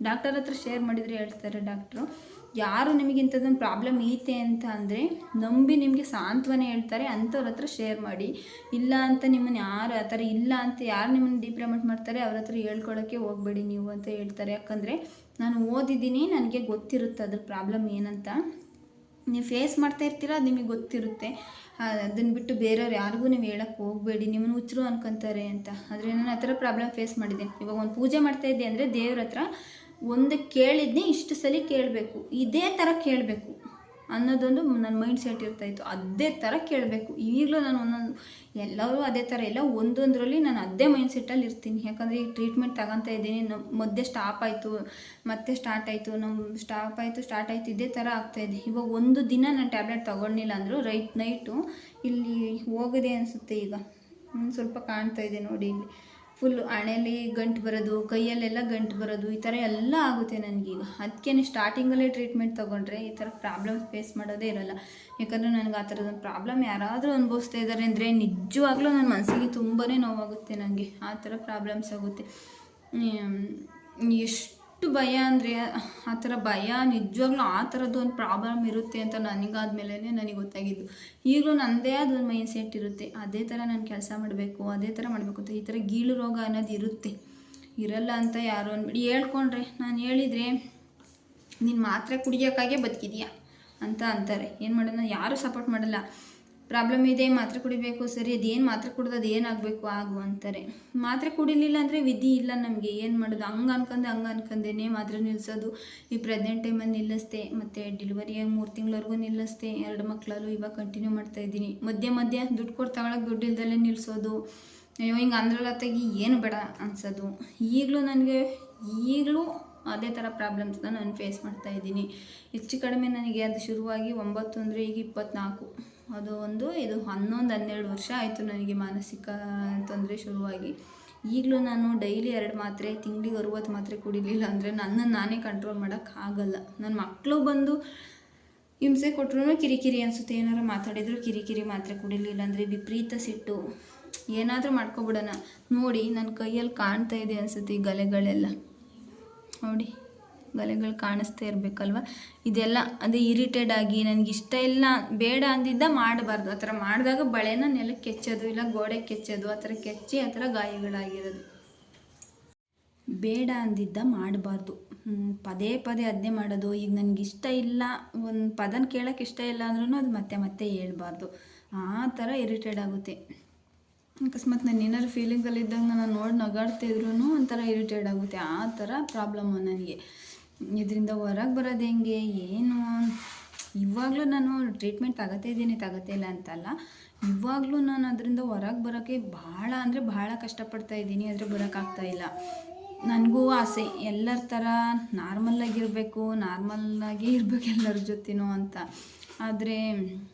ಡಾಕ್ಟರ್ ಹತ್ರ ಶೇರ್ ಮಾಡಿದರೆ ಹೇಳ್ತಾರೆ ಡಾಕ್ಟ್ರು ಯಾರು ನಿಮಗೆ ಇಂಥದ್ದೊಂದು ಪ್ರಾಬ್ಲಮ್ ಐತೆ ಅಂತ ಅಂದರೆ ನಂಬಿ ನಿಮಗೆ ಸಾಂತ್ವನ ಹೇಳ್ತಾರೆ, ಅಂಥವ್ರ ಹತ್ರ ಶೇರ್ ಮಾಡಿ. ಇಲ್ಲ ಅಂತ ನಿಮ್ಮನ್ನು ಯಾರು, ಆ ಥರ ಇಲ್ಲ ಅಂತ ಯಾರು ನಿಮ್ಮನ್ನು ಡಿಪ್ರಮೆಂಟ್ ಮಾಡ್ತಾರೆ, ಅವ್ರ ಹತ್ರ ಹೇಳ್ಕೊಳ್ಳೋಕ್ಕೆ ಹೋಗಬೇಡಿ ನೀವು ಅಂತ ಹೇಳ್ತಾರೆ. ಯಾಕಂದರೆ ನಾನು ಓದಿದ್ದೀನಿ, ನನಗೆ ಗೊತ್ತಿರುತ್ತೆ ಅದ್ರ ಪ್ರಾಬ್ಲಮ್ ಏನಂತ. ನೀವು ಫೇಸ್ ಮಾಡ್ತಾ ಇರ್ತೀರ, ಅದು ನಿಮಗೆ ಗೊತ್ತಿರುತ್ತೆ. ಅದನ್ನು ಬಿಟ್ಟು ಬೇರೆಯವ್ರು ಯಾರಿಗೂ ನೀವು ಹೇಳಕ್ಕೆ ಹೋಗಬೇಡಿ, ನಿಮ್ಮನ್ನು ಹುಚ್ಚರು ಅನ್ಕೊಂತಾರೆ ಅಂತ. ಆದರೆ ನಾನು ಆ ಥರ ಪ್ರಾಬ್ಲಮ್ ಫೇಸ್ ಮಾಡಿದ್ದೀನಿ. ಇವಾಗ ಒಂದು ಪೂಜೆ ಮಾಡ್ತಾ ಇದ್ದೆ ಅಂದರೆ ದೇವ್ರ ಹತ್ರ ಒಂದು ಕೇಳಿದ್ನೆ ಇಷ್ಟು ಸಲ ಕೇಳಬೇಕು. ಇದೇ ಥರ ಕೇಳಬೇಕು ಅನ್ನೋದೊಂದು ನನ್ನ ಮೈಂಡ್ ಸೆಟ್ ಇರ್ತಾಯಿತ್ತು ಅದೇ ಥರ ಕೇಳಬೇಕು. ಈಗಲೂ ನಾನು ಒಂದೊಂದು ಎಲ್ಲರೂ ಅದೇ ಥರ ಇಲ್ಲ ಒಂದೊಂದರಲ್ಲಿ ನಾನು ಅದೇ ಮೈಂಡ್ ಸೆಟ್ಟಲ್ಲಿ ಇರ್ತೀನಿ. ಯಾಕಂದರೆ ಈ ಟ್ರೀಟ್ಮೆಂಟ್ ತಗೊತಾ ಇದ್ದೀನಿ. ನಮ್ಮ ಮಧ್ಯೆ ಸ್ಟಾಪ್ ಆಯಿತು, ಮತ್ತೆ ಸ್ಟಾರ್ಟ್ ಆಯಿತು ನಮ್ಮ ಸ್ಟಾಪ್ ಆಯಿತು ಸ್ಟಾರ್ಟ್ ಆಯಿತು, ಇದೇ ಥರ ಆಗ್ತಾಯಿದೆ ಇವಾಗ ಒಂದು ದಿನ ನಾನು ಟ್ಯಾಬ್ಲೆಟ್ ತೊಗೊಂಡಿಲ್ಲ ಅಂದರೂ ರೈಟ್ ನೈಟು ಇಲ್ಲಿ ಹೋಗಿದೆ ಅನಿಸುತ್ತೆ ಈಗ. ಸ್ವಲ್ಪ ಕಾಣ್ತಾ ಇದೆ ನೋಡಿ ಇಲ್ಲಿ. ಫುಲ್ ಹಣೆಯಲ್ಲಿ ಗಂಟು ಬರೋದು ಕೈಯಲ್ಲೆಲ್ಲ ಗಂಟು ಬರೋದು ಈ ಥರ ಎಲ್ಲ ಆಗುತ್ತೆ ನನಗೀಗ ಅದಕ್ಕೆ ಸ್ಟಾರ್ಟಿಂಗಲ್ಲೇ ಟ್ರೀಟ್ಮೆಂಟ್ ತೊಗೊಂಡ್ರೆ ಈ ಥರ ಪ್ರಾಬ್ಲಮ್ ಫೇಸ್ ಮಾಡೋದೇ ಇರೋಲ್ಲ. ಯಾಕಂದರೆ ನನಗೆ ಆ ಥರದೊಂದು ಪ್ರಾಬ್ಲಮ್ ಯಾರಾದರೂ ಅನುಭವಿಸ್ತಾ ಇದ್ದಾರೆ ಅಂದರೆ ನಿಜವಾಗ್ಲೂ ನನ್ನ ಮನಸ್ಸಿಗೆ ತುಂಬಾ ನೋವಾಗುತ್ತೆ ನನಗೆ ಆ ಥರ ಪ್ರಾಬ್ಲಮ್ಸ್ ಆಗುತ್ತೆ. ಹ್ಮ್, ಎಷ್ಟು ಭಯ ಅಂದರೆ ಆ ಥರ ಭಯ ನಿಜವಾಗ್ಲೂ ಆ ಥರದ್ದು ಒಂದು ಪ್ರಾಬ್ಲಮ್ ಇರುತ್ತೆ ಅಂತ ನನಗಾದ್ಮೇಲೆ ನನಗೆ ಗೊತ್ತಾಗಿದ್ದು. ಈಗಲೂ ನನ್ನದೇ ಅದು ಒಂದು ಮೈಂಡ್ ಸೆಟ್ ಇರುತ್ತೆ. ಅದೇ ಥರ ನಾನು ಕೆಲಸ ಮಾಡಬೇಕು, ಅದೇ ಥರ ಮಾಡಬೇಕು ಅಂತ ಈ ಥರ ಗೀಳು ರೋಗ ಅನ್ನೋದು ಇರುತ್ತೆ. ಇರಲ್ಲ ಅಂತ ಯಾರು ಅಂದ್ಬಿಡಿ ಹೇಳ್ಕೊಂಡ್ರೆ, ನಾನು ಹೇಳಿದರೆ, ನೀನು ಮಾತ್ರೆ ಕುಡಿಯೋಕ್ಕಾಗೆ ಬದುಕಿದೀಯಾ? ಅಂತ ಅಂತಾರೆ. ಏನು ಮಾಡೋಣ ಯಾರೂ ಸಪೋರ್ಟ್ ಮಾಡಲ್ಲ. ಪ್ರಾಬ್ಲಮ್ ಇದೆ, ಮಾತ್ರೆ ಕುಡಿಬೇಕು, ಸರಿ, ಅದೇನು ಮಾತ್ರೆ ಕುಡ್ದು ಅದು ಏನಾಗಬೇಕು ಆಗು ಅಂತಾರೆ. ಮಾತ್ರೆ ಕುಡಿಲಿಲ್ಲ ಅಂದರೆ ವಿಧಿ ಇಲ್ಲ ನಮಗೆ, ಏನು ಮಾಡೋದು? ಹಂಗೆ ಅನ್ಕೊಂಡೆ ಹಂಗೆ ಅನ್ಕೊಂಡೇನೆ ಮಾತ್ರೆ ನಿಲ್ಲಿಸೋದು ಈ ಪ್ರೆಗ್ನೆಂಟ್ ಟೈಮಲ್ಲಿ ನಿಲ್ಲಿಸ್ದೆ, ಮತ್ತು ಡೆಲಿವರಿಯಾಗಿ ಮೂರು ತಿಂಗಳವರೆಗೂ ನಿಲ್ಲಿಸ್ದೆ. ಎರಡು ಮಕ್ಕಳಲ್ಲೂ ಇವಾಗ ಕಂಟಿನ್ಯೂ ಮಾಡ್ತಾ ಇದ್ದೀನಿ. ಮಧ್ಯೆ ಮಧ್ಯೆ ದುಡ್ಡು ಕೊಟ್ಟು ತಗೊಳಕ್ಕೆ ದುಡ್ಡು ಇಲ್ದಲ್ಲೇ ನಿಲ್ಲಿಸೋದು ಅಯ್ಯೋ, ಹಿಂಗೆ ಅಂದ್ರಲ್ಲ ತೆಗಿ ಏನು ಬೇಡ ಅನ್ಸೋದು. ಈಗಲೂ ನನಗೆ, ಈಗಲೂ ಅದೇ ಥರ ಪ್ರಾಬ್ಲಮ್ಸ್ನ ನಾನು ಫೇಸ್ ಮಾಡ್ತಾ ಇದ್ದೀನಿ. ಹೆಚ್ಚು ಕಡಿಮೆ ನನಗೆ ಅದು ಶುರುವಾಗಿ ಒಂಬತ್ತು ಅಂದರೆ ಈಗ ಇಪ್ಪತ್ನಾಲ್ಕು. ಅದು ಒಂದು, ಇದು ಹನ್ನೊಂದು, ಹನ್ನೆರಡು ವರ್ಷ ಆಯಿತು ನನಗೆ ಮಾನಸಿಕ ತೊಂದರೆ ಶುರುವಾಗಿ. ಈಗಲೂ ನಾನು ಡೈಲಿ ಎರಡು ಮಾತ್ರೆ, ತಿಂಗಳಿಗೆ ಅರುವತ್ತು ಮಾತ್ರೆ ಕುಡಿಲಿಲ್ಲ ಅಂದರೆ ನನ್ನನ್ನು ನಾನೇ ಕಂಟ್ರೋಲ್ ಮಾಡೋಕ್ಕಾಗಲ್ಲ ನನ್ನ ಮಕ್ಕಳು ಬಂದು ಹಿಂಸೆ ಕೊಟ್ಟರು ಕಿರಿಕಿರಿ ಅನಿಸುತ್ತೆ. ಏನಾರು ಮಾತಾಡಿದ್ರು ಕಿರಿಕಿರಿ ಮಾತ್ರೆ ಕುಡಿಲಿಲ್ಲ ಅಂದರೆ ವಿಪರೀತ ಸಿಟ್ಟು. ಏನಾದರೂ ಮಾಡ್ಕೊಬಿಡೋಣ. ನೋಡಿ ನನ್ನ ಕೈಯಲ್ಲಿ ಕಾಣ್ತಾ ಇದೆ ಅನಿಸುತ್ತೆ ಈ ಗಲೆಗಳೆಲ್ಲ. ನೋಡಿ. ಗಲೆಗಳು ಕಾಣಿಸ್ತಾ ಇರಬೇಕಲ್ವ? ಇದೆಲ್ಲ ಅದೇ ಇರಿಟೇಡ್ ಆಗಿ ನನಗೆ ಇಷ್ಟ ಇಲ್ಲ, ಬೇಡ ಅಂದಿದ್ದ ಮಾಡಬಾರ್ದು. ಆ ಥರ ಮಾಡಿದಾಗ ಬಳೆನ ನೆಲಕ್ಕೆ ಕೆಚ್ಚೋದು, ಇಲ್ಲ ಗೋಡೆ ಕೆಚ್ಚೋದು, ಆ ಥರ ಕೆಚ್ಚಿ ಆ ಥರ ಗಾಯಗಳಾಗಿರೋದು. ಬೇಡ ಅಂದಿದ್ದ ಮಾಡಬಾರ್ದು. ಪದೇ ಪದೇ ಅದನ್ನೇ ಮಾಡೋದು. ಈಗ ಇಷ್ಟ ಇಲ್ಲ, ಒಂದು ಪದನ ಕೇಳೋಕ್ಕೆ ಇಷ್ಟ ಇಲ್ಲ ಅಂದ್ರೂ ಅದು ಮತ್ತೆ ಮತ್ತೆ ಹೇಳ್ಬಾರ್ದು. ಆ ಥರ ಇರಿಟೇಡ್ ಆಗುತ್ತೆ. ಅಕಸ್ಮಾತ್ ನಾನು ಏನಾದ್ರು ಫೀಲಿಂಗಲ್ಲಿದ್ದಾಗ ನಾನು ನೋಡಿ ನಗಾಡ್ತಿದ್ರು ಒಂಥರ ಇರಿಟೇಡ್ ಆಗುತ್ತೆ. ಆ ಥರ ಪ್ರಾಬ್ಲಮ್ಮು ನನಗೆ. ಇದರಿಂದ ಹೊರಗೆ ಬರೋದು ಹೆಂಗೆ, ಏನು? ಇವಾಗಲೂ ನಾನು ಟ್ರೀಟ್ಮೆಂಟ್ ತಗೋತಾ ಇದ್ದೀನಿ ತಗೋತಾ ಇಲ್ಲ ಅಂತಲ್ಲ. ಇವಾಗಲೂ ನಾನು ಅದರಿಂದ ಹೊರಗೆ ಬರೋಕ್ಕೆ ಭಾಳ ಅಂದರೆ ಭಾಳ ಕಷ್ಟಪಡ್ತಾ ಇದ್ದೀನಿ, ಆದರೆ ಬರೋಕ್ಕಾಗ್ತಾ ಇಲ್ಲ. ನನಗೂ ಆಸೆ. ಎಲ್ಲರ ಥರ ನಾರ್ಮಲ್ಲಾಗಿರಬೇಕು ನಾರ್ಮಲ್ಲಾಗಿ ಇರಬೇಕು ಎಲ್ಲರ ಜೊತೆನೂ ಅಂತ. ಆದರೆ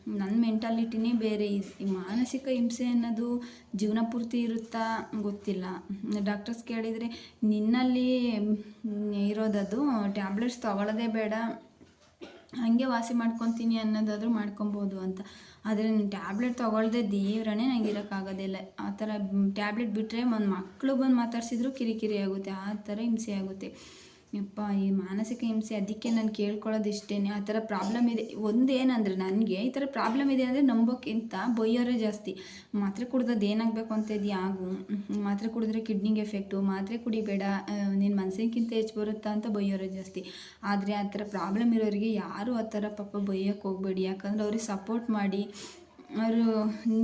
ನನ್ನ ಮೆಂಟಾಲಿಟಿನೇ ಬೇರೆ. ಈ ಮಾನಸಿಕ ಹಿಂಸೆ ಅನ್ನೋದು ಜೀವನ ಪೂರ್ತಿ ಇರುತ್ತಾ ಗೊತ್ತಿಲ್ಲ. ಡಾಕ್ಟರ್ಸ್ ಕೇಳಿದರೆ ನಿನ್ನಲ್ಲಿ ಇರೋದದು ಟ್ಯಾಬ್ಲೆಟ್ಸ್ ತೊಗೊಳ್ಳೋದೇ ಬೇಡ. ಹಾಗೆ ವಾಸಿ ಮಾಡ್ಕೊತೀನಿ ಅನ್ನೋದಾದರೂ ಮಾಡ್ಕೊಬೋದು ಅಂತ. ಆದರೆ ನಾನು ಟ್ಯಾಬ್ಲೆಟ್ ತೊಗೊಳ್ದೆ ದೇವ್ರನೇ ನಂಗೆ ಇರೋಕ್ಕಾಗೋದಿಲ್ಲ. ಆ ಥರ ಟ್ಯಾಬ್ಲೆಟ್ ಬಿಟ್ಟರೆ ಒಂದು ಮಕ್ಕಳು ಬಂದು ಮಾತಾಡ್ಸಿದ್ರು ಕಿರಿಕಿರಿ ಆಗುತ್ತೆ, ಆ ಥರ ಹಿಂಸೆ ಆಗುತ್ತೆ. ಯಪ್ಪ, ಈ ಮಾನಸಿಕ ಹಿಂಸೆ ಅದಕ್ಕೆ ನಾನು ಕೇಳ್ಕೊಳ್ಳೋದು ಇಷ್ಟೇ ಆ ಥರ ಪ್ರಾಬ್ಲಮ್ ಇದೆ. ಒಂದೇನಂದರೆ ನನಗೆ ಈ ಥರ ಪ್ರಾಬ್ಲಮ್ ಇದೆ ಅಂದರೆ ನಂಬೋಕ್ಕಿಂತ ಬೈಯೋರೇ ಜಾಸ್ತಿ. ಮಾತ್ರೆ ಕುಡ್ದದ್ದು ಏನಾಗಬೇಕು ಅಂತ ಇದೆಯಾ? ಆಗು. ಮಾತ್ರೆ ಕುಡಿದ್ರೆ ಕಿಡ್ನಿಗೆ ಎಫೆಕ್ಟು ಮಾತ್ರೆ ಕುಡಿಬೇಡ. ನಿನ್ನ ಮನಸ್ಸಿಗಿಂತ ಹೆಚ್ಚು ಬರುತ್ತಾ ಅಂತ ಬೈಯೋರೇ ಜಾಸ್ತಿ. ಆದರೆ ಆ ಥರ ಪ್ರಾಬ್ಲಮ್ ಇರೋರಿಗೆ ಯಾರೂ ಆ ಥರ ಪಾಪ ಬೈಯೋಕ್ಕೆ ಹೋಗಬೇಡಿ. ಯಾಕಂದ್ರೆ ಅವ್ರಿಗೆ ಸಪೋರ್ಟ್ ಮಾಡಿ ಅವರು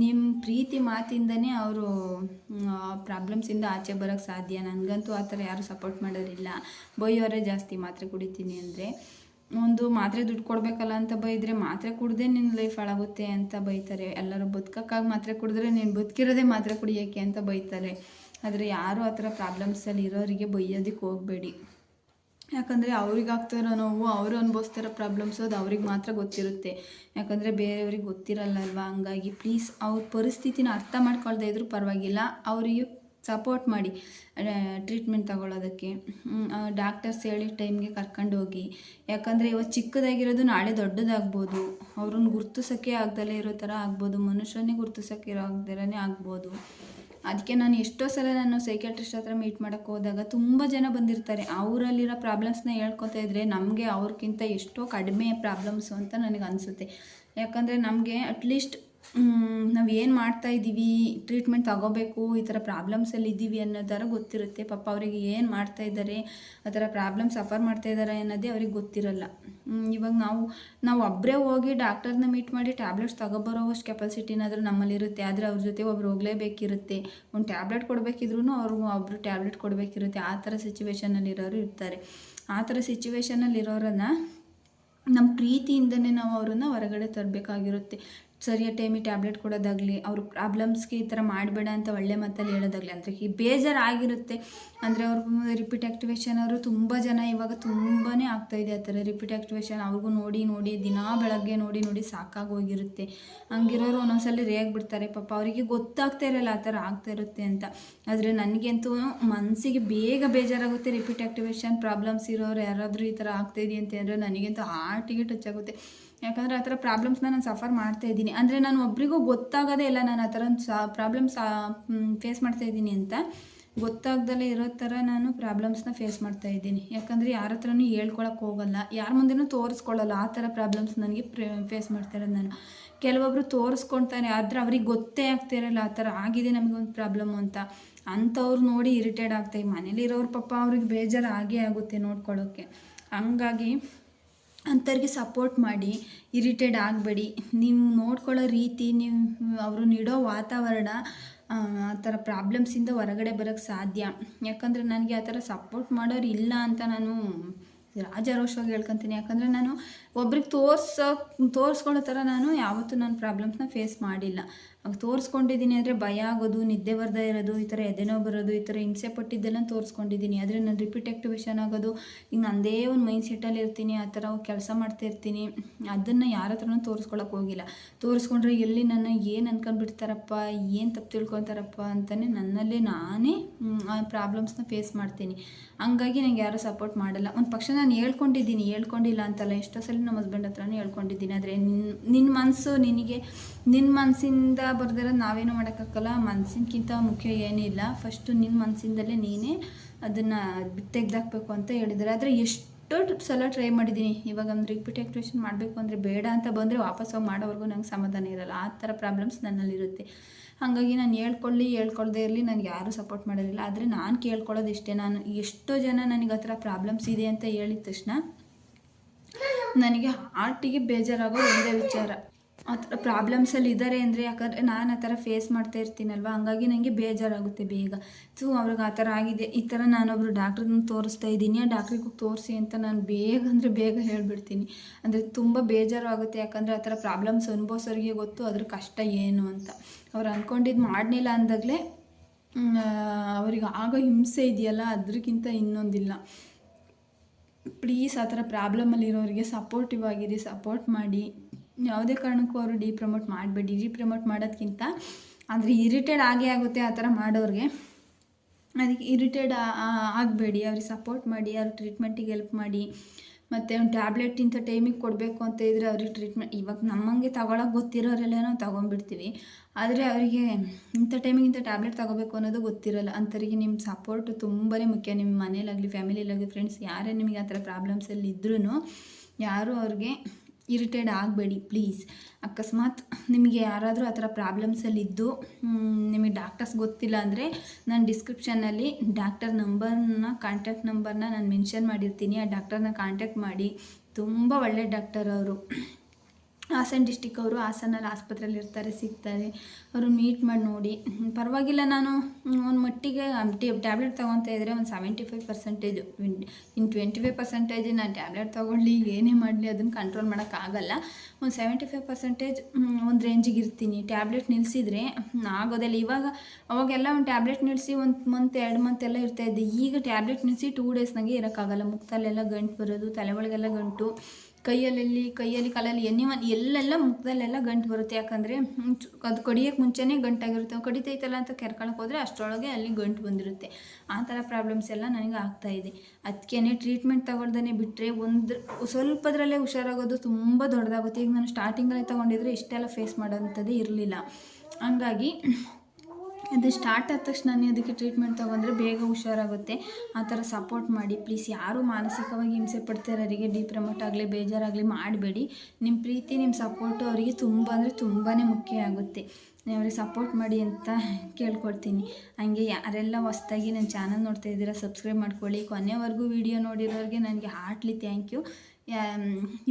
ನಿಮ್ಮ ಪ್ರೀತಿ ಮಾತಿಂದನೇ ಅವರು ಪ್ರಾಬ್ಲಮ್ಸಿಂದ ಆಚೆ ಬರೋಕ್ಕೆ ಸಾಧ್ಯ. ನನಗಂತೂ ಆ ಥರ ಯಾರೂ ಸಪೋರ್ಟ್ ಮಾಡೋರಿಲ್ಲ. ಬೈಯೋರೇ ಜಾಸ್ತಿ ಮಾತ್ರೆ ಕುಡಿತೀನಿ ಅಂದರೆ. ಒಂದು ಮಾತ್ರೆ ದುಡ್ಡು ಕೊಡಬೇಕಲ್ಲ ಅಂತ ಬೈದರೆ ಮಾತ್ರೆ ಕುಡ್ದೆ ನಿನ್ನ ಲೈಫ್ ಹಾಳಾಗುತ್ತೆ ಅಂತ ಬೈತಾರೆ. ಎಲ್ಲರೂ ಬದುಕೋಕ್ಕಾಗಿ ಮಾತ್ರೆ ಕುಡಿದ್ರೆ ನೀನು ಬದುಕಿರೋದೇ ಮಾತ್ರೆ ಕುಡಿಯೋಕ್ಕೆ ಅಂತ ಬೈತಾರೆ. ಆದರೆ ಯಾರೂ ಆ ಥರ ಪ್ರಾಬ್ಲಮ್ಸಲ್ಲಿ ಇರೋರಿಗೆ ಬೈಯೋದಕ್ಕೆ ಹೋಗಬೇಡಿ. ಯಾಕಂದರೆ ಅವ್ರಿಗೆ ಇರೋ ನೋವು, ಅವರು ಅನುಭವಿಸ್ತಿರೋ ಪ್ರಾಬ್ಲಮ್ಸು ಅದು ಅವ್ರಿಗೆ ಮಾತ್ರ ಗೊತ್ತಿರುತ್ತೆ. ಯಾಕಂದರೆ ಬೇರೆಯವ್ರಿಗೆ ಗೊತ್ತಿರಲ್ಲ ಅಲ್ವಾ ಹಂಗಾಗಿ ಪ್ಲೀಸ್ ಅವ್ರ ಪರಿಸ್ಥಿತಿನ ಅರ್ಥ ಮಾಡ್ಕೊಳ್ದೇ ಇದ್ರೂ ಪರವಾಗಿಲ್ಲ. ಅವರಿಗೆ ಸಪೋರ್ಟ್ ಮಾಡಿ ಟ್ರೀಟ್ಮೆಂಟ್ ತಗೊಳ್ಳೋದಕ್ಕೆ. ಡಾಕ್ಟರ್ಸ್ ಹೇಳಿ ಟೈಮ್ಗೆ ಕರ್ಕೊಂಡು ಹೋಗಿ. ಯಾಕಂದರೆ ಇವತ್ತು ಚಿಕ್ಕದಾಗಿರೋದು ನಾಳೆ ದೊಡ್ಡದಾಗ್ಬೋದು. ಅವ್ರನ್ನ ಗುರ್ತಿಸೋಕ್ಕೆ ಆಗ್ದಲೇ ಇರೋ ಥರ ಆಗ್ಬೋದು. ಮನುಷ್ಯನೇ ಗುರ್ತಿಸೋಕ್ಕೆ ಇರೋ ಆಗ್ದಲೇ ಆಗ್ಬೋದು. ಅದಕ್ಕೆ ನಾನು ಎಷ್ಟೋ ಸಲ ನಾನು ಸೈಕ್ಯಾಟ್ರಿಸ್ಟ್ ಹತ್ರ ಮೀಟ್ ಮಾಡೋಕ್ಕೆ ಹೋದಾಗ ತುಂಬ ಜನ ಬಂದಿರ್ತಾರೆ. ಅವರಲ್ಲಿರೋ ಪ್ರಾಬ್ಲಮ್ಸ್ನ ಹೇಳ್ಕೊತಾ ಇದ್ದರೆ ನಮಗೆ ಅವ್ರಿಗಿಂತ ಎಷ್ಟೋ ಕಡಿಮೆ ಪ್ರಾಬ್ಲಮ್ಸು ಅಂತ ನನಗೆ ಅನಿಸುತ್ತೆ ಯಾಕಂದರೆ ನಮಗೆ ಅಟ್ಲೀಸ್ಟ್ ನಾವು ಏನು ಮಾಡ್ತಾ ಇದ್ದೀವಿ ಟ್ರೀಟ್ಮೆಂಟ್ ತಗೋಬೇಕು, ಈ ಥರ ಪ್ರಾಬ್ಲಮ್ಸಲ್ಲಿ ಇದ್ದೀವಿ ಅನ್ನೋದಾರ ಗೊತ್ತಿರುತ್ತೆ. ಪಾಪ ಅವರಿಗೆ ಏನು ಮಾಡ್ತಾ ಇದ್ದಾರೆ, ಆ ಥರ ಪ್ರಾಬ್ಲಮ್ ಸಫರ್ ಮಾಡ್ತಾ ಇದ್ದಾರೆ ಅನ್ನೋದೇ ಅವ್ರಿಗೆ ಗೊತ್ತಿರಲ್ಲ. ಇವಾಗ ನಾವು ನಾವು ಒಬ್ಬರೇ ಹೋಗಿ ಡಾಕ್ಟರ್ನ ಮೀಟ್ ಮಾಡಿ ಟ್ಯಾಬ್ಲೆಟ್ಸ್ ತಗೊಬರೋವಷ್ಟು ಕೆಪಾಸಿಟಿನಾದರೂ ನಮ್ಮಲ್ಲಿರುತ್ತೆ ಆದರೆ ಅವ್ರ ಜೊತೆ ಒಬ್ರು ಹೋಗಲೇಬೇಕಿರುತ್ತೆ. ಒಂದು ಟ್ಯಾಬ್ಲೆಟ್ ಕೊಡಬೇಕಿದ್ರೂ ಅವರು ಒಬ್ಬರು ಟ್ಯಾಬ್ಲೆಟ್ ಕೊಡಬೇಕಿರುತ್ತೆ. ಆ ಥರ ಸಿಚುವೇಶನಲ್ಲಿರೋರು ಇರ್ತಾರೆ. ಆ ಥರ ಸಿಚುವೇಶನಲ್ಲಿರೋರನ್ನು ನಮ್ಮ ಪ್ರೀತಿಯಿಂದನೇ ನಾವು ಅವರನ್ನು ಹೊರಗಡೆ ತರಬೇಕಾಗಿರುತ್ತೆ. ಸರಿಯಾದ ಟೈಮಿಗೆ ಟ್ಯಾಬ್ಲೆಟ್ ಕೊಡೋದಾಗಲಿ, ಅವ್ರ ಪ್ರಾಬ್ಲಮ್ಸ್ಗೆ ಈ ಥರ ಮಾಡಬೇಡ ಅಂತ ಒಳ್ಳೆ ಮಾತಲ್ಲಿ ಹೇಳೋದಾಗಲಿ, ಅಂದರೆ ಈ ಬೇಜಾರಾಗಿರುತ್ತೆ. ಅಂದರೆ ಅವ್ರಿಗೂ ರಿಪೀಟ್ ಆ್ಯಕ್ಟಿವೇಶನ್ ಅವರು ತುಂಬ ಜನ ಇವಾಗ ತುಂಬಾ ಆಗ್ತಾಯಿದೆ ಆ ಥರ ರಿಪೀಟ್ ಆ್ಯಕ್ಟಿವೇಷನ್ ಅವ್ರಿಗೂ ನೋಡಿ ನೋಡಿ, ದಿನಾ ಬೆಳಗ್ಗೆ ನೋಡಿ ನೋಡಿ ಸಾಕಾಗೋಗಿರುತ್ತೆ ಹಂಗಿರೋರು ಒಂದೊಂದ್ಸಲ ರೇಗ್ಬಿಡ್ತಾರೆ ಪಾಪ ಅವರಿಗೆ ಗೊತ್ತಾಗ್ತಾ ಇರಲ್ಲ ಆ ಥರ ಆಗ್ತಾ ಇರುತ್ತೆ ಅಂತ. ಆದರೆ ನನಗಂತೂ ಮನಸ್ಸಿಗೆ ಬೇಗ ಬೇಜಾರಾಗುತ್ತೆ ರಿಪೀಟ್ ಆ್ಯಕ್ಟಿವೇಶನ್ ಪ್ರಾಬ್ಲಮ್ಸ್ ಇರೋರು ಯಾರಾದರೂ ಈ ಥರ ಆಗ್ತಾಯಿದೆ ಅಂದರೆ ನನಗಂತೂ ಹಾರ್ಟಿಗೆ ಟಚ್ ಆಗುತ್ತೆ. ಯಾಕಂದರೆ ಆ ಥರ ಪ್ರಾಬ್ಲಮ್ಸ್ನ ನಾನು ಸಫರ್ ಮಾಡ್ತಾ ಇದ್ದೀನಿ. ಅಂದರೆ ನಾನು ಒಬ್ರಿಗೂ ಗೊತ್ತಾಗೋದೇ ಇಲ್ಲ ನಾನು ಆ ಥರ ಸಾ ಪ್ರಾಬ್ಲಮ್ಸ್ ಫೇಸ್ ಮಾಡ್ತಾ ಇದ್ದೀನಿ ಅಂತ. ಗೊತ್ತಾಗ್ದಲೇ ಇರೋ ಥರ ನಾನು ಪ್ರಾಬ್ಲಮ್ಸ್ನ ಫೇಸ್ ಮಾಡ್ತಾ ಇದ್ದೀನಿ. ಯಾಕಂದರೆ ಯಾರ ಹತ್ರನೂ ಹೇಳ್ಕೊಳಕ್ಕೆ ಹೋಗಲ್ಲ. ಯಾರ ಮುಂದೆನೂ ತೋರಿಸ್ಕೊಳ್ಳಲ್ಲ. ಆ ಥರ ಪ್ರಾಬ್ಲಮ್ಸ್ ನನಗೆ ಫೇಸ್ ಮಾಡ್ತಾ ಇರೋದು ನಾನು. ಕೆಲವೊಬ್ಬರು ತೋರಿಸ್ಕೊಳ್ತಾರೆ. ಆದರೆ ಅವ್ರಿಗೆ ಗೊತ್ತೇ ಆಗ್ತಿರಲ್ಲ ಆ ಥರ ಆಗಿದೆ ನಮಗೊಂದು ಪ್ರಾಬ್ಲಮ್ ಅಂತ. ಅಂಥವ್ರು ನೋಡಿ ಇರಿಟೇಡ್ ಆಗ್ತಾಯಿ ಮನೇಲಿರೋರು ಪಾಪ ಅವ್ರಿಗೆ ಬೇಜಾರು ಆಗೇ ಆಗುತ್ತೆ ನೋಡ್ಕೊಳ್ಳೋಕ್ಕೆ ಹಂಗಾಗಿ ಅಂಥವ್ರಿಗೆ ಸಪೋರ್ಟ್ ಮಾಡಿ ಇರಿಟೇಡ್ ಆಗಬೇಡಿ. ನೀವು ನೋಡ್ಕೊಳ್ಳೋ ರೀತಿ ನೀವು, ಅವರು ನೀಡೋ ವಾತಾವರಣ, ಆ ಥರ ಪ್ರಾಬ್ಲಮ್ಸಿಂದ ಹೊರಗಡೆ ಬರೋಕ್ಕೆ ಸಾಧ್ಯ. ಯಾಕಂದರೆ ನನಗೆ ಆ ಥರ ಸಪೋರ್ಟ್ ಮಾಡೋರು ಇಲ್ಲ ಅಂತ ನಾನು ರಾಜಾರೋಷವಾಗಿ ಹೇಳ್ಕೊತೀನಿ. ಯಾಕಂದರೆ ನಾನು ಒಬ್ರಿಗೆ ತೋರ್ಸೋ, ತೋರಿಸ್ಕೊಳ್ಳೋ ಥರ ನಾನು ಯಾವತ್ತೂ ನನ್ನ ಪ್ರಾಬ್ಲಮ್ಸ್ನ ಫೇಸ್ ಮಾಡಿಲ್ಲ. ತೋರಿಸ್ಕೊಂಡಿದ್ದೀನಿ ಅಂದರೆ ಭಯ ಆಗೋದು, ನಿದ್ದೆ ಬರ್ದೇ ಇರೋದು, ಈ ಥರ ಎದೆನೋ ಬರೋದು, ಈ ಥರ ಹಿಂಸೆ ಪಟ್ಟಿದ್ದೆಲ್ಲ ತೋರಿಸ್ಕೊಂಡಿದ್ದೀನಿ ಆದರೆ ನಾನು ರಿಪೀಟ್ ಆ್ಯಕ್ಟಿವೇಶನ್ ಆಗೋದು, ಈಗ ನಂದೇ ಒಂದು ಮೈಂಡ್ ಸೆಟ್ಟಲ್ಲಿ ಇರ್ತೀನಿ, ಆ ಥರ ಕೆಲಸ ಮಾಡ್ತಾ ಇರ್ತೀನಿ, ಅದನ್ನು ಯಾರ ಹತ್ರನೂ ತೋರಿಸ್ಕೊಳಕ್ಕೆ ಹೋಗಿಲ್ಲ. ತೋರಿಸ್ಕೊಂಡ್ರೆ ಎಲ್ಲಿ ನನ್ನ ಏನು ಅನ್ಕೊಂಡ್ಬಿಡ್ತಾರಪ್ಪ, ಏನು ತಪ್ಪು ತಿಳ್ಕೊತಾರಪ್ಪ ಅಂತಲೇ ನನ್ನಲ್ಲೇ ನಾನೇ ಆ ಪ್ರಾಬ್ಲಮ್ಸ್ನ ಫೇಸ್ ಮಾಡ್ತೀನಿ. ಹಂಗಾಗಿ ನಂಗೆ ಯಾರೂ ಸಪೋರ್ಟ್ ಮಾಡಲ್ಲ. ಒಂದು ಪಕ್ಷ ನಾನು ಹೇಳ್ಕೊಂಡಿದ್ದೀನಿ, ಹೇಳ್ಕೊಂಡಿಲ್ಲ ಅಂತಲ್ಲ, ಎಷ್ಟೋ ಸಲ ನಮ್ಮ ಹಸ್ಬೆಂಡ್ ಹತ್ರನೂ ಹೇಳ್ಕೊಂಡಿದ್ದೀನಿ, ಆದರೆ ನಿನ್ನ ನಿನ್ನ ಮನಸ್ಸು ನಿನಗೆ ನಿನ್ನ ಮನಸ್ಸಿಂದ ಬರ್ದಿರೋ ನಾವೇನು ಮಾಡೋಕ್ಕಾಗಲ್ಲ ಮನಸ್ಸಿನಕ್ಕಿಂತ ಮುಖ್ಯ ಏನಿಲ್ಲ. ಫಸ್ಟು ನಿನ್ನ ಮನಸ್ಸಿಂದಲೇ ನೀನೇ ಅದನ್ನು ತೆಗೆದಾಕಬೇಕು ಅಂತ ಹೇಳಿದ್ದಾರೆ. ಆದರೆ ಎಷ್ಟು ಸಲ ಟ್ರೈ ಮಾಡಿದ್ದೀನಿ. ಇವಾಗ ಒಂದು ರಿಪೀಟ್ ಆಕ್ಟಿವೇಷನ್ ಮಾಡಬೇಕು ಅಂದರೆ ಬೇಡ ಅಂತ ಬಂದರೆ ವಾಪಸ್ ಹೋಗಿ ಮಾಡೋವರೆಗೂ ನಂಗೆ ಸಮಾಧಾನ ಇರೋಲ್ಲ. ಆ ಥರ ಪ್ರಾಬ್ಲಮ್ಸ್ ನನ್ನಲ್ಲಿರುತ್ತೆ. ಹಾಗಾಗಿ ನಾನು ಹೇಳ್ಕೊಳ್ಳಿ, ಹೇಳ್ಕೊಳ್ದೇ ಇರಲಿ. ನನಗೆ ಯಾರೂ ಸಪೋರ್ಟ್ ಮಾಡೋದಿಲ್ಲ. ಆದರೆ ನಾನು ಕೇಳ್ಕೊಳ್ಳೋದು ಇಷ್ಟೇ. ನಾನು ಎಷ್ಟೋ ಜನ ನನಗೆ ಆ ಥರ ಪ್ರಾಬ್ಲಮ್ಸ್ ಇದೆ ಅಂತ ಹೇಳಿದ ತಕ್ಷಣ ನನಗೆ ಹಾರ್ಟಿಗೆ ಬೇಜಾರಾಗೋ ಒಂದೇ ವಿಚಾರ. ಆ ಥರ ಪ್ರಾಬ್ಲಮ್ಸಲ್ಲಿ ಇದ್ದಾರೆ ಅಂದರೆ ಯಾಕಂದರೆ ನಾನು ಆ ಥರ ಫೇಸ್ ಮಾಡ್ತಾ ಇರ್ತೀನಲ್ವ? ಹಂಗಾಗಿ ನನಗೆ ಬೇಜಾರಾಗುತ್ತೆ ಬೇಗ. ಸೊ ಅವ್ರಿಗೆ ಆ ಥರ ಆಗಿದೆ. ಈ ಥರ ನಾನೊಬ್ರು ಡಾಕ್ಟ್ರನ್ನ ತೋರಿಸ್ತಾ ಇದ್ದೀನಿ. ಆ ಡಾಕ್ಟ್ರಿಗೆ ತೋರಿಸಿ ಅಂತ ನಾನು ಬೇಗ ಅಂದರೆ ಬೇಗ ಹೇಳಿಬಿಡ್ತೀನಿ. ಅಂದರೆ ತುಂಬ ಬೇಜಾರಾಗುತ್ತೆ. ಯಾಕಂದರೆ ಆ ಥರ ಪ್ರಾಬ್ಲಮ್ಸ್ ಅನುಭವಿಸೋರಿಗೆ ಗೊತ್ತು ಅದ್ರ ಕಷ್ಟ ಏನು ಅಂತ. ಅವ್ರು ಅಂದ್ಕೊಂಡಿದ್ದು ಮಾಡಲಿಲ್ಲ ಅಂದಾಗಲೇ ಅವ್ರಿಗೆ ಆಗೋ ಹಿಂಸೆ ಇದೆಯಲ್ಲ ಅದಕ್ಕಿಂತ ಇನ್ನೊಂದಿಲ್ಲ. ಪ್ಲೀಸ್ ಆ ಥರ ಪ್ರಾಬ್ಲಮಲ್ಲಿರೋರಿಗೆ ಸಪೋರ್ಟಿವ್ ಆಗಿರಿ ಸಪೋರ್ಟ್ ಮಾಡಿ. ಯಾವುದೇ ಕಾರಣಕ್ಕೂ ಅವರು ಡಿ ಪ್ರಮೋಟ್ ಮಾಡಬೇಡಿ. ಡಿ ಪ್ರಮೋಟ್ ಮಾಡೋದಕ್ಕಿಂತ ಅಂದರೆ ಇರಿಟೇಡ್ ಆಗೇ ಆಗುತ್ತೆ ಆ ಥರ ಮಾಡೋರಿಗೆ. ಅದಕ್ಕೆ ಇರಿಟೇಡ್ ಆಗಬೇಡಿ. ಅವ್ರಿಗೆ ಸಪೋರ್ಟ್ ಮಾಡಿ ಅವ್ರ ಟ್ರೀಟ್ಮೆಂಟಿಗೆ ಹೆಲ್ಪ್ ಮಾಡಿ. ಮತ್ತು ಒಂದು ಟ್ಯಾಬ್ಲೆಟ್ ಇಂಥ ಟೈಮಿಗೆ ಕೊಡಬೇಕು ಅಂತ ಇದ್ದರೆ ಅವ್ರಿಗೆ ಟ್ರೀಟ್ಮೆಂಟ್ ಇವಾಗ ನಮ್ಮಂಗೆ ತಗೊಳಕ್ಕೆ ಗೊತ್ತಿರೋರೆಲ್ಲ ನಾವು ತೊಗೊಂಡ್ಬಿಡ್ತೀವಿ. ಆದರೆ ಅವರಿಗೆ ಇಂಥ ಟೈಮಿಗೆ ಇಂಥ ಟ್ಯಾಬ್ಲೆಟ್ ತೊಗೋಬೇಕು ಅನ್ನೋದು ಗೊತ್ತಿರಲ್ಲ. ಅಂಥವ್ರಿಗೆ ನಿಮ್ಮ ಸಪೋರ್ಟ್ ತುಂಬಾ ಮುಖ್ಯ. ನಿಮ್ಮ ಮನೇಲಾಗಲಿ ಫ್ಯಾಮಿಲಿಲಾಗಲಿ ಫ್ರೆಂಡ್ಸ್ ಯಾರೇ ನಿಮಗೆ ಆ ಥರ ಪ್ರಾಬ್ಲಮ್ಸಲ್ಲಿ ಇದ್ರೂ ಯಾರೂ ಅವ್ರಿಗೆ ಇರಿಟೇಡ್ ಆಗಬೇಡಿ, ಪ್ಲೀಸ್. ಅಕಸ್ಮಾತ್ ನಿಮಗೆ ಯಾರಾದರೂ ಆ ಥರ ಪ್ರಾಬ್ಲಮ್ಸಲ್ಲಿದ್ದು ನಿಮಗೆ ಡಾಕ್ಟರ್ಸ್ ಗೊತ್ತಿಲ್ಲ ಅಂದರೆ ನಾನು ಡಿಸ್ಕ್ರಿಪ್ಷನಲ್ಲಿ ಡಾಕ್ಟರ್ ನಂಬರ್ನ ಕಾಂಟ್ಯಾಕ್ಟ್ ನಂಬರ್ನ ನಾನು ಮೆನ್ಷನ್ ಮಾಡಿರ್ತೀನಿ. ಆ ಡಾಕ್ಟರ್ನ ಕಾಂಟ್ಯಾಕ್ಟ್ ಮಾಡಿ. ತುಂಬ ಒಳ್ಳೆ ಡಾಕ್ಟರ್ ಅವರು. ಹಾಸನ ಡಿಸ್ಟಿಕ್ ಅವರು ಹಾಸನಲ್ಲಿ ಆಸ್ಪತ್ರೆಯಲ್ಲಿ ಇರ್ತಾರೆ, ಸಿಗ್ತಾರೆ. ಅವರು ಮೀಟ್ ಮಾಡಿ ನೋಡಿ. ಪರವಾಗಿಲ್ಲ ನಾನು ಒಂದು ಮಟ್ಟಿಗೆ ಟ್ಯಾಬ್ಲೆಟ್ ತೊಗೊತಾ ಇದ್ದರೆ ಒಂದು ಸೆವೆಂಟಿ ಫೈವ್ ಪರ್ಸೆಂಟೇಜು ಇನ್ನು ಟ್ವೆಂಟಿ ಫೈವ್ ಪರ್ಸೆಂಟೇಜ್ ನಾನು ಟ್ಯಾಬ್ಲೆಟ್ ತೊಗೊಳ್ಳಿ ಏನೇ ಮಾಡಲಿ ಅದನ್ನು ಕಂಟ್ರೋಲ್ ಮಾಡೋಕ್ಕಾಗಲ್ಲ ಒಂದು ಸೆವೆಂಟಿ ಫೈವ್ ಪರ್ಸೆಂಟೇಜ್ ಒಂದು ರೇಂಜಿಗೆ ಇರ್ತೀನಿ. ಟ್ಯಾಬ್ಲೆಟ್ ನಿಲ್ಲಿಸಿದ್ರೆ ಆಗೋದಿಲ್ಲ. ಇವಾಗ, ಅವಾಗೆಲ್ಲ ಒಂದು ಟ್ಯಾಬ್ಲೆಟ್ ನಿಲ್ಲಿಸಿ ಒಂದು ಮಂತ್ ಎರಡು ಮಂತ್ ಎಲ್ಲ ಇರ್ತಾಯಿದ್ದೆ ಈಗ ಟ್ಯಾಬ್ಲೆಟ್ ನಿಲ್ಲಿಸಿ ಟೂ ಡೇಸ್ನಾಗೆ ಇರೋಕ್ಕಾಗಲ್ಲ ಮುಖದಲ್ಲೆಲ್ಲ ಗಂಟು ಬರೋದು, ತಲೆ ಒಳಗೆಲ್ಲ ಗಂಟು. ಕೈಯಲ್ಲೆಲ್ಲಿ ಕೈಯಲ್ಲಿ, ಕಾಲಲ್ಲಿ ಎನಿ ಒನ್ ಎಲ್ಲೆಲ್ಲ ಮುಖದಲ್ಲೆಲ್ಲ ಗಂಟು ಬರುತ್ತೆ. ಯಾಕಂದರೆ ಅದು ಕಡಿಯೋಕ್ಕೆ ಮುಂಚೆನೇ ಗಂಟಾಗಿರುತ್ತೆ. ಕಡಿತೈತಲ್ಲ ಅಂತ ಕೆರ್ಕೊಳಕ್ಕೆ ಹೋದರೆ ಅಷ್ಟರೊಳಗೆ ಅಲ್ಲಿ ಗಂಟು ಬಂದಿರುತ್ತೆ. ಆ ಥರ ಪ್ರಾಬ್ಲಮ್ಸ್ ಎಲ್ಲ ನನಗೆ ಆಗ್ತಾಯಿದೆ ಅದಕ್ಕೇ ಟ್ರೀಟ್ಮೆಂಟ್ ತಗೊಳ್ದೇ ಬಿಟ್ಟರೆ ಒಂದು, ಸ್ವಲ್ಪದ್ರಲ್ಲೇ ಹುಷಾರಾಗೋದು ತುಂಬ ದೊಡ್ಡದಾಗುತ್ತೆ. ಈಗ ನಾನು ಸ್ಟಾರ್ಟಿಂಗಲ್ಲಿ ತೊಗೊಂಡಿದ್ರೆ ಇಷ್ಟೆಲ್ಲ ಫೇಸ್ ಮಾಡೋಂಥದ್ದೇ ಇರಲಿಲ್ಲ. ಹಂಗಾಗಿ ಅದು ಸ್ಟಾರ್ಟ್ ಆದ ತಕ್ಷಣ ಅದಕ್ಕೆ ಟ್ರೀಟ್ಮೆಂಟ್ ತೊಗೊಂಡ್ರೆ ಬೇಗ ಹುಷಾರಾಗುತ್ತೆ. ಆ ಥರ ಸಪೋರ್ಟ್ ಮಾಡಿ. ಪ್ಲೀಸ್ ಯಾರೂ ಮಾನಸಿಕವಾಗಿ ಹಿಂಸೆ ಪಡ್ತಿರೋರಿಗೆ ಡಿ ಪ್ರಮೋಟ್ ಆಗಲಿ, ಬೇಜಾರಾಗಲಿ ಮಾಡಬೇಡಿ. ನಿಮ್ಮ ಪ್ರೀತಿ ನಿಮ್ಮ ಸಪೋರ್ಟು ಅವರಿಗೆ ತುಂಬ ಅಂದರೆ ತುಂಬಾ ಮುಖ್ಯ ಆಗುತ್ತೆ. ಅವ್ರಿಗೆ ಸಪೋರ್ಟ್ ಮಾಡಿ ಅಂತ ಕೇಳ್ಕೊಡ್ತೀನಿ. ಹಂಗೆ ಯಾರೆಲ್ಲ ಹೊಸ್ದಾಗಿ ನನ್ನ ಚಾನಲ್ ನೋಡ್ತಾ ಇದ್ದೀರಾ ಸಬ್ಸ್ಕ್ರೈಬ್ ಮಾಡ್ಕೊಳ್ಳಿ. ಕೊನೆವರೆಗೂ ವಿಡಿಯೋ ನೋಡಿರೋರಿಗೆ ನನಗೆ ಹಾರ್ಟ್ಲಿ ಥ್ಯಾಂಕ್ ಯು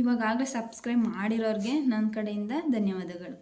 ಇವಾಗಾಗಲೇ ಸಬ್ಸ್ಕ್ರೈಬ್ ಮಾಡಿರೋರಿಗೆ ನನ್ನ ಕಡೆಯಿಂದ ಧನ್ಯವಾದಗಳು.